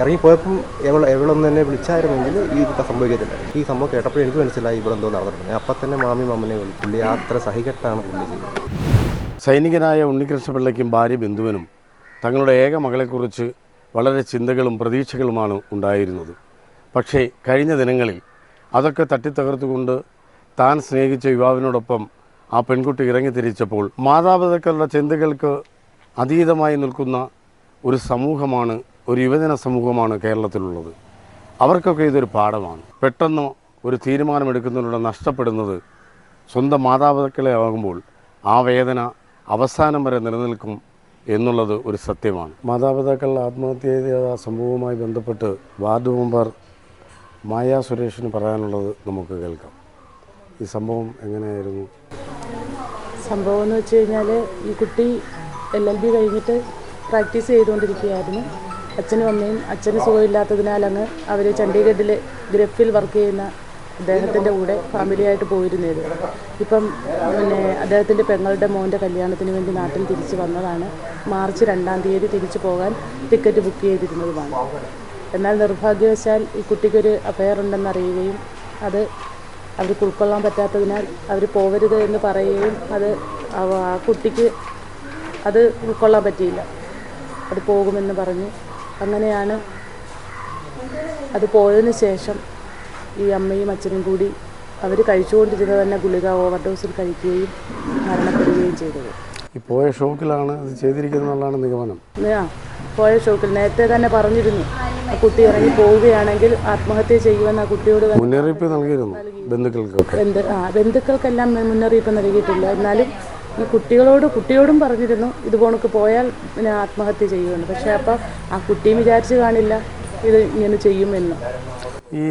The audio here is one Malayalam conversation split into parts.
ഇറങ്ങിപ്പോയപ്പം എവൾ എവളൊന്ന് തന്നെ വിളിച്ചായിരുന്നെങ്കിൽ ഈ സംഭവിക്കത്തില്ല. ഈ സംഭവം കേട്ടപ്പോൾ എനിക്ക് മനസ്സിലായി ഇവിടെ എന്തോ നടന്നിട്ടുണ്ട്. ഞാൻ അപ്പം തന്നെ മാമി മാമനെ വിളിച്ചു പുള്ളി അത്ര സഹികെട്ടാണ് പുള്ളി ചെയ്യുന്നത്. സൈനികനായ ഉണ്ണികൃഷ്ണപിള്ളയ്ക്കും ഭാര്യ ബിന്ദുവിനും തങ്ങളുടെ ഏക മകളെക്കുറിച്ച് വളരെ ചിന്തകളും പ്രതീക്ഷകളുമാണ് ഉണ്ടായിരുന്നത്. പക്ഷേ കഴിഞ്ഞ ദിനങ്ങളിൽ അതൊക്കെ തട്ടിത്തകർത്തുകൊണ്ട് താൻ സ്നേഹിച്ച യുവാവിനോടൊപ്പം ആ പെൺകുട്ടി ഇറങ്ങി തിരിച്ചപ്പോൾ മാതാപിതാക്കളുടെ ചിന്തകൾക്ക് അതീതമായി നിൽക്കുന്ന ഒരു സമൂഹമാണ് ഒരു യുവജന സമൂഹമാണ് കേരളത്തിലുള്ളത്. അവർക്കൊക്കെ ഇതൊരു പാഠമാണ്. പെട്ടെന്ന് ഒരു തീരുമാനമെടുക്കുന്നതിലൂടെ നഷ്ടപ്പെടുന്നത് സ്വന്തം മാതാപിതാക്കളെ ആകുമ്പോൾ ആ വേദന അവസാനം വരെ നിലനിൽക്കും എന്നുള്ളത് ഒരു സത്യമാണ്. മാതാപിതാക്കൾ ആത്മഹത്യ ചെയ്ത സംഭവവുമായി ബന്ധപ്പെട്ട് വാർഡ് മെമ്പർ മായ സുരേഷിന് പറയാനുള്ളത് നമുക്ക് കേൾക്കാം. ഈ സംഭവം എങ്ങനെയായിരുന്നു? സംഭവം എന്ന് വെച്ച് കഴിഞ്ഞാൽ ഈ കുട്ടി എൽ എൽ ബി കഴിഞ്ഞിട്ട് പ്രാക്ടീസ് ചെയ്തുകൊണ്ടിരിക്കുകയായിരുന്നു. അച്ഛനും അമ്മയും അച്ഛന് സുഖമില്ലാത്തതിനാൽ അങ്ങ് അവർ ചണ്ഡീഗഡിൽ ഗ്രഫിൽ വർക്ക് ചെയ്യുന്ന അദ്ദേഹത്തിന്റെ കൂടെ ഫാമിലിയായിട്ട് പോയിരുന്നത്. ഇപ്പം പിന്നെ അദ്ദേഹത്തിന്റെ പെങ്ങളുടെ മോന്റെ കല്യാണത്തിന് വേണ്ടി നാട്ടിൽ തിരിച്ചു വന്നതാണ്. മാർച്ച് രണ്ടാം തീയതി തിരിച്ചു പോകാൻ ടിക്കറ്റ് ബുക്ക് ചെയ്തിരുന്നതുമാണ്. എന്നാൽ നിർഭാഗ്യവശാൽ ഈ കുട്ടിക്കൊരു അഫയർ ഉണ്ടെന്ന് അറിയുകയും അത് അവർക്ക് ഉൾക്കൊള്ളാൻ പറ്റാത്തതിനാൽ അവർ പോവരുത് എന്ന് പറയുകയും അത് ആ കുട്ടിക്ക് അത് ഉൾക്കൊള്ളാൻ പറ്റിയില്ല. അത് പോകുമെന്ന് പറഞ്ഞു അങ്ങനെയാണ്. അത് പോയതിന് ശേഷം ഈ അമ്മയും അച്ഛനും കൂടി അവർ കഴിച്ചുകൊണ്ടിരുന്നത് തന്നെ ഗുളിക ഓവർ ഡോസിൽ കഴിക്കുകയും മരണപ്പെടുകയും ചെയ്തത്. ഈ പോയ ഷോക്കിലാണ് ഇത് ചെയ്തിരിക്കുന്നതെന്നുള്ളതാണ് നിഗമനം. ആ പോയ ഷോക്കിൽ നേരത്തെ തന്നെ പറഞ്ഞിരുന്നു. ആ കുട്ടി ഇറങ്ങി പോവുകയാണെങ്കിൽ ആത്മഹത്യ ചെയ്യുമെന്ന് ആ കുട്ടിയോട് മുന്നറിയിപ്പ് നൽകിയിരുന്നു ബന്ധുക്കൾക്കൊക്കെ. ബന്ധുക്കൾക്കെല്ലാം മുന്നറിയിപ്പ് നൽകിയിട്ടില്ല എന്നാലും കുട്ടികളോട് കുട്ടിയോടും പറഞ്ഞിരുന്നു ഇത് പോണക്ക് പോയാൽ പിന്നെ ആത്മഹത്യ ചെയ്യുമെന്ന്. പക്ഷെ അപ്പോൾ ആ കുട്ടിയും വിചാരിച്ച് കാണില്ല ഇത് ഇങ്ങനെ ചെയ്യുമെന്ന്. ഈ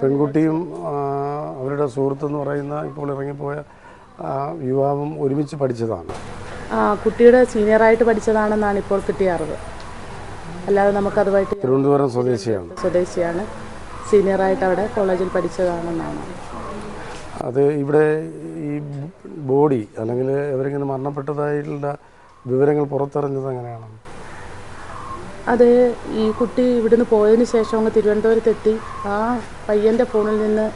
പെൺകുട്ടിയും അവരുടെ സുഹൃത്തെന്ന് പറയുന്ന ഇപ്പോൾ ഇറങ്ങിപ്പോയ ആ, യുവാവും ഒരുമിച്ച് പഠിച്ചതാണ്. ആ കുട്ടിയുടെ സീനിയറായിട്ട് പഠിച്ചതാണെന്നാണ് ഇപ്പോൾ കിട്ടിയ അറിവ്. അല്ലാതെ നമുക്കതുമായിട്ട് തിരുവനന്തപുരം സ്വദേശിയാണ്. സ്വദേശിയാണ്. സീനിയറായിട്ട് അവിടെ കോളേജിൽ പഠിച്ചതാണെന്നാണ്. അത് ഇവിടെ ഈ ബോഡി അല്ലെങ്കിൽ ഇവരിങ്ങനെ മരണപ്പെട്ടതായിട്ടുള്ള വിവരങ്ങൾ പുറത്തറിഞ്ഞത് എങ്ങനെയാണ്? അത് ഈ കുട്ടി ഇവിടുന്ന് പോയതിന് ശേഷം അങ്ങ് തിരുവനന്തപുരത്തെത്തി. ആ പയ്യന്റെ ഫോണിൽ നിന്ന്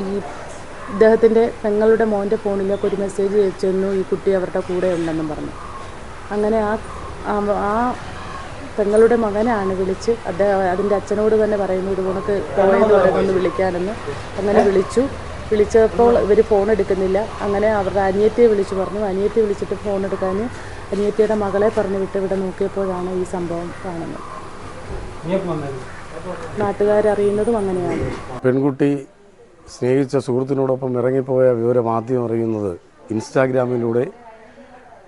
ഈ ഇദ്ദേഹത്തിന്റെ പെങ്ങളുടെ മോന്റെ ഫോണിലേക്ക് ഒരു മെസ്സേജ് ചെന്നു ഈ കുട്ടി അവരുടെ കൂടെ ഉണ്ടെന്നും പറഞ്ഞു. അങ്ങനെ ആ ആ- പെങ്ങളുടെ മകനാണ് വിളിച്ച് അദ്ദേഹം അതിന്റെ അച്ഛനോട് തന്നെ പറയുന്നു ഇത് കണക്ക് പോയെന്ന് പറയുന്നു വിളിക്കാനെന്ന്. അങ്ങനെ വിളിച്ചു. വിളിച്ചപ്പോൾ ഇവർ ഫോൺ എടുക്കുന്നില്ല. അങ്ങനെ അവരുടെ അനിയത്തിയെ വിളിച്ചു പറഞ്ഞു. അനിയത്തിയെ വിളിച്ചിട്ട് ഫോൺ എടുക്കാൻ അനിയത്തിയുടെ മകളെ പറഞ്ഞു വിട്ട് ഇവിടെ നോക്കിയപ്പോഴാണ് ഈ സംഭവം കാണുന്നത്. നാട്ടുകാരറിയുന്നതും അങ്ങനെയാണ്. പെൺകുട്ടി സ്നേഹിച്ച സുഹൃത്തിനോടൊപ്പം ഇറങ്ങിപ്പോയ വിവരം ആദ്യം അറിയുന്നത് ഇൻസ്റ്റാഗ്രാമിലൂടെ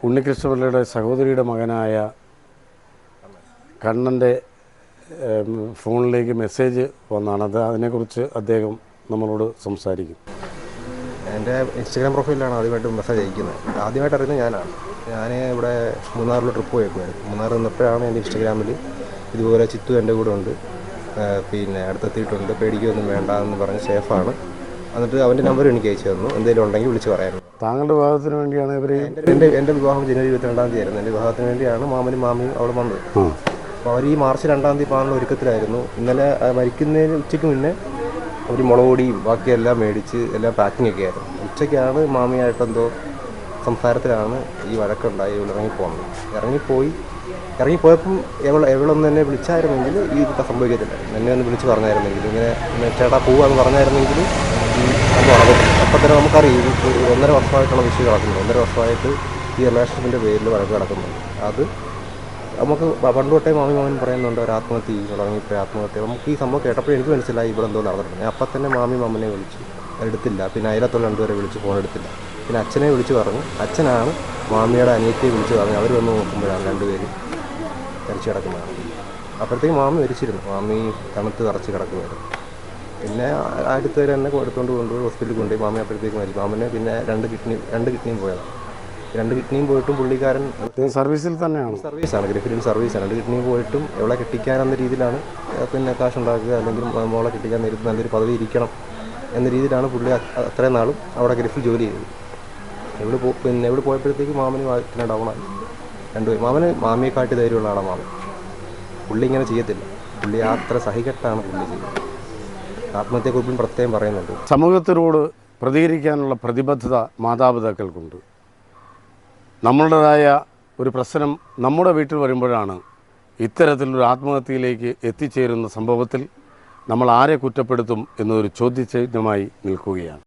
ഉണ്ണികൃഷ്ണപിള്ളയുടെ സഹോദരിയുടെ മകനായ കണ്ണന്റെ ഫോണിലേക്ക് മെസ്സേജ് വന്നാണ്. അത് അതിനെക്കുറിച്ച് അദ്ദേഹം നമ്മളോട് സംസാരിക്കും. എന്റെ ഇൻസ്റ്റഗ്രാം പ്രൊഫൈലിലാണ് ആദ്യമായിട്ട് മെസ്സേജ് അയക്കുന്നത്. ആദ്യമായിട്ട് അറിയുന്നത് ഞാനാണ്. ഞാൻ ഇവിടെ മൂന്നാറിൽ ട്രിപ്പ് പോയേക്കുമായിരുന്നു മൂന്നാർ നിന്നപ്പോഴാണ് എന്റെ ഇൻസ്റ്റഗ്രാമിൽ ഇതുപോലെ ചിത്തു എന്റെ കൂടെ ഉണ്ട്. പിന്നെ അടുത്തെത്തിയിട്ടുണ്ട്. പേടിക്കൊന്നും വേണ്ട എന്ന് പറഞ്ഞ് സേഫാണ്. എന്നിട്ട് അവന്റെ നമ്പർ എനിക്ക് അയച്ചു തന്നു. എന്തെങ്കിലും ഉണ്ടെങ്കിൽ വിളിച്ച് പറയാനുള്ളത് താങ്കളുടെ വിവാഹത്തിന് വേണ്ടിയാണ് ഇവർ എന്റെ എന്റെ വിവാഹം ജനുവരി ഇരുപത്തിരണ്ടാം തീയതി ആയിരുന്നു. എന്റെ വിവാഹത്തിന് വേണ്ടിയാണ് മാമനും മാമിയും അവിടെ വന്നത്. അപ്പോൾ അവർ ഈ മാർച്ച് രണ്ടാം തീയതി പോകാനുള്ള ഒരുക്കത്തിലായിരുന്നു. ഇന്നലെ മരിക്കുന്നതിന് ഉച്ചയ്ക്ക് മുന്നേ അവർ മുളക് പൊടിയും ബാക്കിയെല്ലാം മേടിച്ച് എല്ലാം പാക്കിംഗ് ഒക്കെ ആയിരുന്നു. ഉച്ചയ്ക്കാണ് മാമിയായിട്ടെന്തോ സംസാരത്തിലാണ് ഈ വഴക്കുണ്ടായി ഇവൾ ഇറങ്ങിപ്പോകുന്നത് ഇറങ്ങിപ്പോയി ഇറങ്ങിപ്പോയപ്പം എവൾ എവളൊന്നും എന്നെ വിളിച്ചായിരുന്നെങ്കിൽ ഈ ഇതൊക്കെ സംഭവിക്കത്തില്ല. എന്നെ ഒന്ന് വിളിച്ച് പറഞ്ഞായിരുന്നെങ്കിൽ ഇങ്ങനെ ചേട്ടാ പോവാന്ന് പറഞ്ഞായിരുന്നെങ്കിൽ ഈ സംഭവം നടക്കത്തില്ല. അപ്പം തന്നെ നമുക്കറിയാം ഒരു ഒന്നര വർഷമായിട്ടുള്ള വിഷയം നടക്കുന്നുണ്ട്. ഒന്നര വർഷമായിട്ട് ഈ റിലേഷൻഷിപ്പിന്റെ പേരിൽ വഴക്ക് നടക്കുന്നുണ്ട്. അത് നമുക്ക് പണ്ട് തൊട്ടേ മാമി മാമൻ പറയുന്നുണ്ട് ഒരു ആത്മഹത്യ ഇറങ്ങിപ്പോയി ആത്മഹത്യ. നമുക്ക് ഈ സംഭവം കേട്ടപ്പോൾ എനിക്ക് മനസ്സിലായി ഇവിടെ എന്തോ നടന്നിട്ടുണ്ട്. അപ്പം തന്നെ മാമി മാമനെ വിളിച്ചു. എടുത്തില്ല. പിന്നെ അയലത്തുള്ള രണ്ടുപേരെ വിളിച്ച് ഫോൺ എടുത്തില്ല. പിന്നെ അച്ഛനെ വിളിച്ച് പറഞ്ഞു. അച്ഛനാണ് മാമിയുടെ അനിയത്തിയെ വിളിച്ച് പറഞ്ഞു. അവർ വന്ന് നോക്കുമ്പോഴാണ് രണ്ടുപേരും മരിച്ചു കിടക്കുന്നതാണ് അപ്പോഴത്തേക്ക് മാമി മരിച്ചിരുന്നു. മാമി തണുത്ത് തറച്ച് കിടക്കുമായിരുന്നു. പിന്നെ അടുത്തവർ തന്നെ എടുത്തുകൊണ്ട് കൊണ്ടുപോയി ഹോസ്പിറ്റലിൽ കൊണ്ടുപോയി. മാമി അപ്പോഴത്തേക്ക് മരിച്ചു. മാമന് പിന്നെ രണ്ട് കിഡ്നി രണ്ട് കിഡ്നിയും പോയതാണ് രണ്ട് കിഡ്നിയും പോയിട്ടും പുള്ളിക്കാരൻ സർവീസിൽ തന്നെയാണ്. സർവീസാണ് ഗ്രഫിലിൻ സർവീസാണ്. രണ്ട് കിഡ്നിയും പോയിട്ടും എവിടെ കെട്ടിക്കാനെന്ന രീതിയിലാണ് പിന്നെ കാശ് ഉണ്ടാക്കുക അല്ലെങ്കിൽ മോളെ കെട്ടിക്കാൻ നേരിട്ട് നല്ലൊരു പദവി ഇരിക്കണം എന്ന രീതിയിലാണ് പുള്ളി അത്രയും നാളും അവിടെ ഗ്രഫിൽ ജോലി ചെയ്തത്. എവിടെ പോ പിന്നെ എവിടെ പോയപ്പോഴത്തേക്ക് മാമന് ഡൗൺ ഡൗണായി രണ്ടുപേരും മാമന് മാമിയെ കാട്ടി ധൈര്യമുള്ള ആളാണ് മാമൻ. പുള്ളി ഇങ്ങനെ ചെയ്യത്തില്ല. പുള്ളി അത്ര സഹികെട്ടാണ് പുള്ളി ചെയ്യുന്നത് ആത്മഹത്യക്കുറിപ്പിൽ പ്രത്യേകം പറയുന്നുണ്ട്. സമൂഹത്തിനോട് പ്രതികരിക്കാനുള്ള പ്രതിബദ്ധത മാതാപിതാക്കൾക്കുണ്ട്. നമ്മളുടേതായ ഒരു പ്രശ്നം നമ്മുടെ വീട്ടിൽ വരുമ്പോഴാണ് ഇത്തരത്തിലൊരു ആത്മഹത്യയിലേക്ക് എത്തിച്ചേരുന്ന സംഭവത്തിൽ നമ്മൾ ആരെ കുറ്റപ്പെടുത്തും എന്നൊരു ചോദ്യചിഹ്നമായി നിൽക്കുകയാണ്.